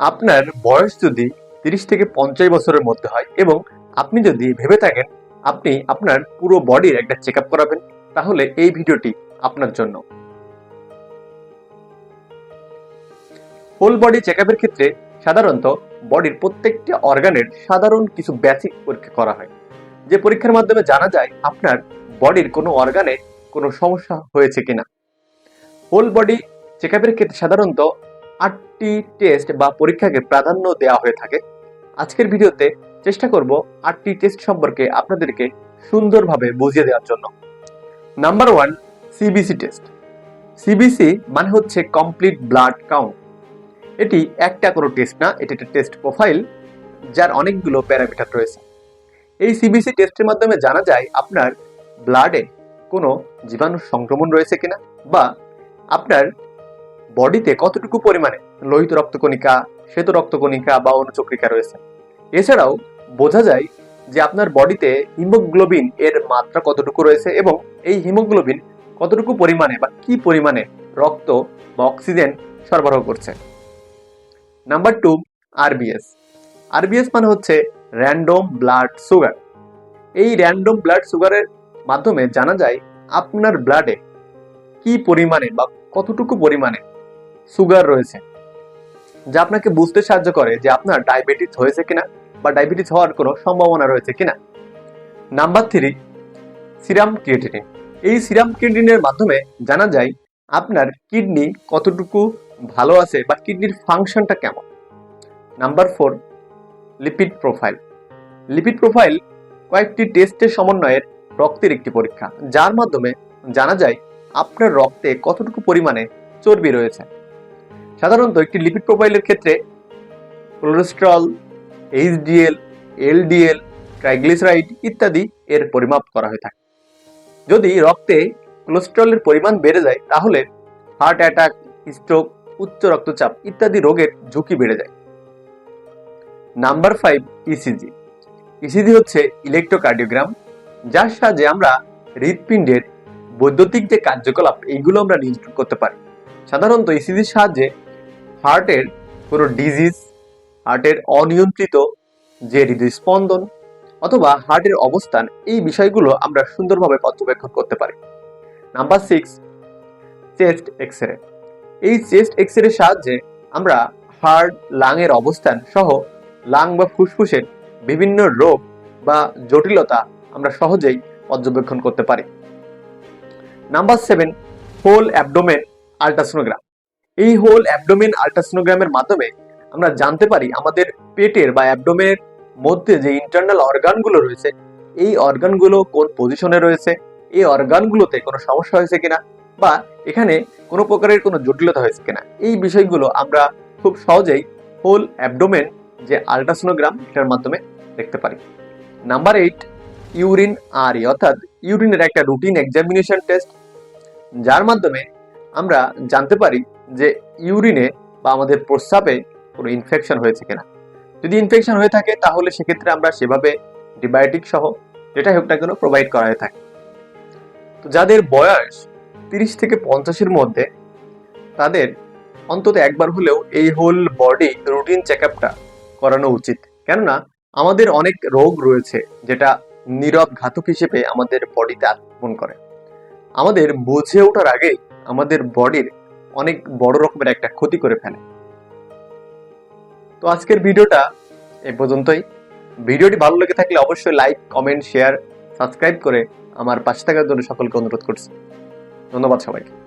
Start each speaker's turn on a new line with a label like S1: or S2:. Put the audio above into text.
S1: আপনার বয়স যদি তিরিশ থেকে পঞ্চাশ বছরের মধ্যে হয় এবং আপনি যদি ভেবে থাকেন আপনি আপনার পুরো বডির একটা চেক করাবেন, তাহলে এই ভিডিওটি আপনার জন্য। হোল বডি চেক ক্ষেত্রে সাধারণত বডির প্রত্যেকটি অর্গানের সাধারণ কিছু বেসিক পরীক্ষা করা হয়। যে পরীক্ষার মাধ্যমে জানা যায় আপনার বডির কোনো অর্গানে কোনো সমস্যা হয়েছে কিনা। হোল বডি চেক ক্ষেত্রে সাধারণত আটটি টেস্ট বা পরীক্ষাকে প্রাধান্য দেওয়া হয়ে থাকে। আজকের ভিডিওতে চেষ্টা করব আটটি টেস্ট সম্পর্কে আপনাদেরকে সুন্দরভাবে বুঝিয়ে দেওয়ার জন্য। Number one CBC test CBC মানে হচ্ছে কমপ্লিট ব্লাড কাউন্ট এটি একটা কোনো টেস্ট না, এটি একটা টেস্ট প্রোফাইল যার অনেকগুলো প্যারামিটার রয়েছে। এই সিবিসি টেস্টের মাধ্যমে জানা যায় আপনার ব্লাডে কোনো জীবাণু সংক্রমণ রয়েছে কিনা বা আপনার বডিতে কতটুকু পরিমাণে লোহিত রক্তকণিকা, শ্বেত রক্তকণিকা বা অনুচক্রিকা রয়েছে? এছাড়াও বোঝা যায় যে আপনার বডিতে হিমোগ্লোবিন এর মাত্রা কতটুকু রয়েছে এবং এই হিমোগ্লোবিন কতটুকু পরিমাণে বা কি পরিমাণে রক্ত বা অক্সিজেন সরবরাহ করছে? Number two, RBS. আরবিএস মানে হচ্ছে র্যান্ডম ব্লাড সুগার এই র্যান্ডম ব্লাড সুগারের মাধ্যমে জানা যায় আপনার ব্লাডে কি পরিমাণে বা কতটুকু পরিমাণে সুগার রয়েছে, যা আপনাকে বুঝতে সাহায্য করে যে আপনার ডায়াবেটিস হয়েছে কিনা বা ডায়াবেটিস হওয়ার কোনো সম্ভাবনা রয়েছে কিনা। Number three, serum creatinine. এই সিরাম ক্রিয়েটিনের মাধ্যমে জানা যায় আপনার কিডনি কতটুকু ভালো আছে বা কিডনির ফাংশনটা কেমন। Number four, lipid profile. Lipid profile কয়েকটি টেস্টের সমন্বয়ের রক্তের একটি পরীক্ষা, যার মাধ্যমে জানা যায় আপনার রক্তে কতটুকু পরিমাণে চর্বি রয়েছে। সাধারণত একটি লিপিড প্রোফাইলের ক্ষেত্রে কোলেস্ট্রল এইচডিএল এলডিএল ট্রাইগ্লিসারাইড ইত্যাদি এর পরিমাপ করা হয়ে থাকে। যদি রক্তে কোলেস্ট্রলের পরিমাণ বেড়ে যায়, তাহলে হার্ট অ্যাটাক স্ট্রোক উচ্চ রক্তচাপ ইত্যাদি রোগের ঝুঁকি বেড়ে যায়। নাম্বার ফাইভ ইসিজি ইসিজি হচ্ছে ইলেকট্রোকার্ডিওগ্রাম যার সাহায্যে আমরা হৃৎপিণ্ডের বৈদ্যুতিক যে কার্যকলাপ, এইগুলো আমরা নিয়ন্ত্রণ করতে পারি। সাধারণত ইসিজির সাহায্যে হার্টের কোনো ডিজিজ হার্টের অনিয়ন্ত্রিত যে হৃদস্পন্দন অথবা হার্টের অবস্থান, এই বিষয়গুলো আমরা সুন্দরভাবে পর্যবেক্ষণ করতে পারি। Number six chest X ray এই চেস্ট এক্স রে সাহায্যে আমরা হার্ট লাংয়ের অবস্থান সহ লাং বা ফুসফুসের বিভিন্ন রোগ বা জটিলতা আমরা সহজেই পর্যবেক্ষণ করতে পারি। Number seven whole abdomen ultrasonogram এই হোল অ্যাবডোমেন আল্ট্রাসোনোগ্রামের মাধ্যমে আমরা জানতে পারি আমাদের পেটের বা অ্যাবডোমেনের মধ্যে যে ইন্টারনাল অর্গানগুলো রয়েছে, এই অর্গানগুলো কোন পজিশনে রয়েছে, এই অর্গানগুলোতে কোনো সমস্যা হয়েছে কিনা বা এখানে কোনো প্রকারের কোনো জটিলতা হয়েছে কিনা, এই বিষয়গুলো আমরা খুব সহজেই হোল অ্যাবডোমেন যে আল্ট্রাসোনোগ্রাম এটার মাধ্যমে দেখতে পারি। নাম্বার এইট ইউরিন আরই অর্থাৎ ইউরিনের একটা রুটিন এক্সামিনেশন টেস্ট যার মাধ্যমে আমরা জানতে পারি যে ইউরিনে বা আমাদের প্রস্রাবে কোনো ইনফেকশন হয়েছে কিনা। যদি ইনফেকশন হয়ে থাকে, তাহলে সেক্ষেত্রে আমরা সেভাবে অ্যান্টিবায়োটিক সহ যেটা হোক না কেন প্রোভাইড করা হয়ে থাকে। তো যাদের বয়স তিরিশ থেকে পঞ্চাশের মধ্যে, তাদের অন্তত একবার হলেও এই হোল বডি রুটিন চেক আপটা করানো উচিত। কেননা, আমাদের অনেক রোগ রয়েছে যেটা নীরব ঘাতক হিসেবে আমাদের বডিতে আক্রমণ করে। আমাদের বুঝে ওঠার আগে আমাদের বডির অনেক বড় রকমের একটা ক্ষতি করে ফেলে। তো আজকের ভিডিওটা এ পর্যন্তই। ভিডিওটি ভালো লেগে থাকলে অবশ্যই লাইক কমেন্ট শেয়ার সাবস্ক্রাইব করে আমার পাশে থাকার জন্য সকলকে অনুরোধ করছি। ধন্যবাদ সবাইকে।